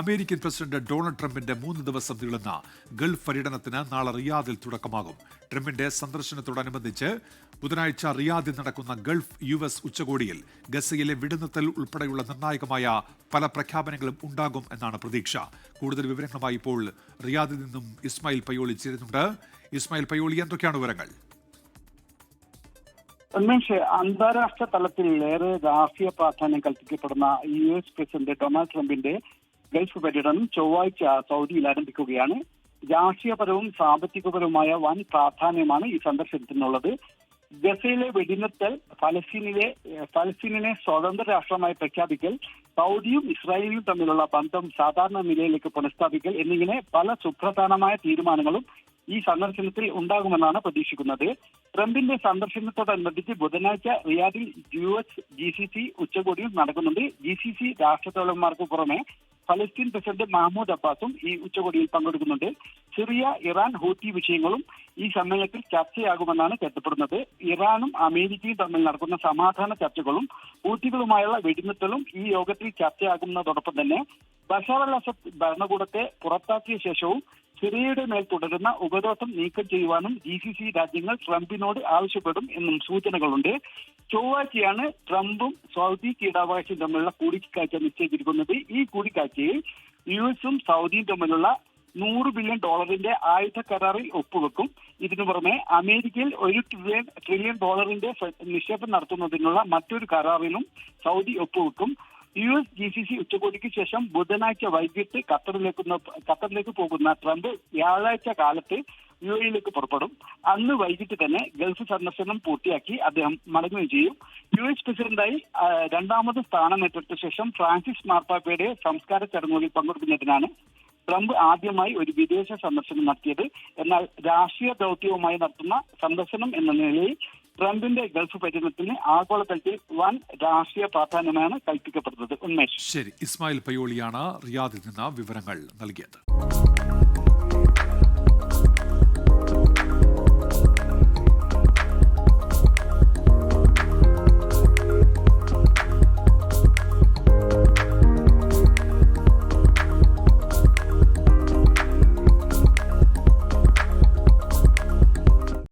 American president Donald ട്രംപിന്റെ മൂന്ന് ദിവസം നീളുന്ന ഗൾഫ് പര്യടനത്തിന് നാളെ റിയാദിൽ തുടക്കമാകും. ട്രംപിന്റെ സന്ദർശനത്തോടനുബന്ധിച്ച് ബുധനാഴ്ച റിയാദിൽ നടക്കുന്ന ഗൾഫ് യു എസ് ഉച്ചകോടിയിൽ ഗസയിലെ വിടുന്നത്തൽ ഉൾപ്പെടെയുള്ള നിർണായകമായ പല പ്രഖ്യാപനങ്ങളും ഉണ്ടാകും എന്നാണ് പ്രതീക്ഷ. കൂടുതൽ വിവരങ്ങളുമായി ഇപ്പോൾ റിയാദിൽ നിന്നും ഇസ്മായിൽ പയ്യോളി ചേരുന്നുണ്ട്. ഇസ്മായിൽ പയ്യോളി എന്തൊക്കെയാണ് വിവരങ്ങൾ? അന്താരാഷ്ട്ര തലത്തിൽ ഏറെ രാഷ്ട്രീയ പ്രാധാന്യം കൽപ്പിക്കപ്പെടുന്ന യു എസ് പ്രസിഡന്റ് ഡൊണാൾഡ് ട്രംപിന്റെ ഗൾഫ് പര്യടനം ചൊവ്വാഴ്ച സൗദിയിൽ ആരംഭിക്കുകയാണ്. രാഷ്ട്രീയപരവും സാമ്പത്തികപരവുമായ വൻ പ്രാധാന്യമാണ് ഈ സന്ദർശനത്തിനുള്ളത്. ഗസയിലെ വെടിനിർത്തൽ ഫലസ്തീനിലെ ഫലസ്തീനിനെ സ്വതന്ത്ര രാഷ്ട്രമായി പ്രഖ്യാപിക്കൽ സൗദിയും ഇസ്രായേലും തമ്മിലുള്ള ബന്ധം സാധാരണ നിലയിലേക്ക് പുനഃസ്ഥാപിക്കൽ എന്നിങ്ങനെ പല സുപ്രധാനമായ തീരുമാനങ്ങളും ഈ സന്ദർശനത്തിൽ ഉണ്ടാകുമെന്നാണ് പ്രതീക്ഷിക്കുന്നത്. ട്രംപിന്റെ സന്ദർശനത്തോടനുബന്ധിച്ച് ബുധനാഴ്ച റിയാദിൽ U S G C C ഉച്ചകോടിയും നടക്കുന്നുണ്ട്. ജി സി സി രാഷ്ട്രത്തലവന്മാർക്ക് പുറമെ ഫലസ്തീൻ പ്രസിഡന്റ് മഹ്മൂദ് അബ്ബാസും ഈ ഉച്ചകോടിയിൽ പങ്കെടുക്കുന്നുണ്ട്. സിറിയ ഇറാൻ ഹൂത്തി വിഷയങ്ങളും ഈ സമ്മേളനത്തിൽ ചർച്ചയാകുമെന്നാണ് കരുതപ്പെടുന്നത്. ഇറാനും അമേരിക്കയും തമ്മിൽ നടക്കുന്ന സമാധാന ചർച്ചകളും ഹൂത്തികളുമായുള്ള വെടിനിർത്തലും ഈ യോഗത്തിൽ ചർച്ചയാകുന്നതോടൊപ്പം തന്നെ ബഷാർ അൽ അസദ് ഭരണകൂടത്തെ പുറത്താക്കിയ ശേഷവും സിറിയയുടെ മേൽ തുടരുന്ന ഉപരോധം നീക്കം ചെയ്യുവാനും ജി സി സി രാജ്യങ്ങൾ ട്രംപിനോട് ആവശ്യപ്പെടും എന്നും സൂചനകളുണ്ട്. ചൊവ്വാഴ്ചയാണ് ട്രംപും സൗദി കീടാവകാശം തമ്മിലുള്ള കൂടിക്കാഴ്ച നിശ്ചയിച്ചിരിക്കുന്നത്. ഈ കൂടിക്കാഴ്ചയിൽ യു എസും സൗദിയും തമ്മിലുള്ള നൂറ് ബില്യൺ ഡോളറിന്റെ ആയുധ കരാറിൽ ഒപ്പുവെക്കും. ഇതിനു പുറമെ അമേരിക്കയിൽ ഒരു ട്രില്യൺ ട്രില്യൺ ഡോളറിന്റെ നിക്ഷേപം നടത്തുന്നതിനുള്ള മറ്റൊരു കരാറിലും Saudi ഒപ്പുവെക്കും. U S G C C ഉച്ചകോടിക്ക് ശേഷം ബുധനാഴ്ച വൈകിട്ട് ഖത്തറിലേക്ക് ഖത്തറിലേക്ക് പോകുന്ന ട്രംപ് വ്യാഴാഴ്ച കാലത്ത് യു എയിലേക്ക് പുറപ്പെടും. അന്ന് വൈകിട്ട് തന്നെ ഗൾഫ് സന്ദർശനം പൂർത്തിയാക്കി അദ്ദേഹം മടങ്ങുകയും ചെയ്യും. യു എസ് പ്രസിഡന്റായി രണ്ടാമത് സ്ഥാനമേറ്റെടുത്ത ശേഷം ഫ്രാൻസിസ് മാർപ്പാപ്പയുടെ സംസ്കാര ചടങ്ങുകളിൽ പങ്കെടുക്കുന്നതിനാണ് ട്രംപ് ആദ്യമായി ഒരു വിദേശ സന്ദർശനം നടത്തിയത്. എന്നാൽ രാഷ്ട്രീയ ദൗത്യവുമായി നടത്തുന്ന സന്ദർശനം എന്ന നിലയിൽ ട്രംപിന്റെ ഗൾഫ് പര്യടനത്തിന് ആഗോളതലത്തിൽ വൻ രാഷ്ട്രീയ പ്രാധാന്യമാണ് കൽപ്പിക്കപ്പെടുന്നത്. ഉന്മേഷ്. ശരി ഇസ്മായിൽ പയ്യോളിയാണ് റിയാദിൽ നിന്ന് വിവരങ്ങൾ നൽകിയത്.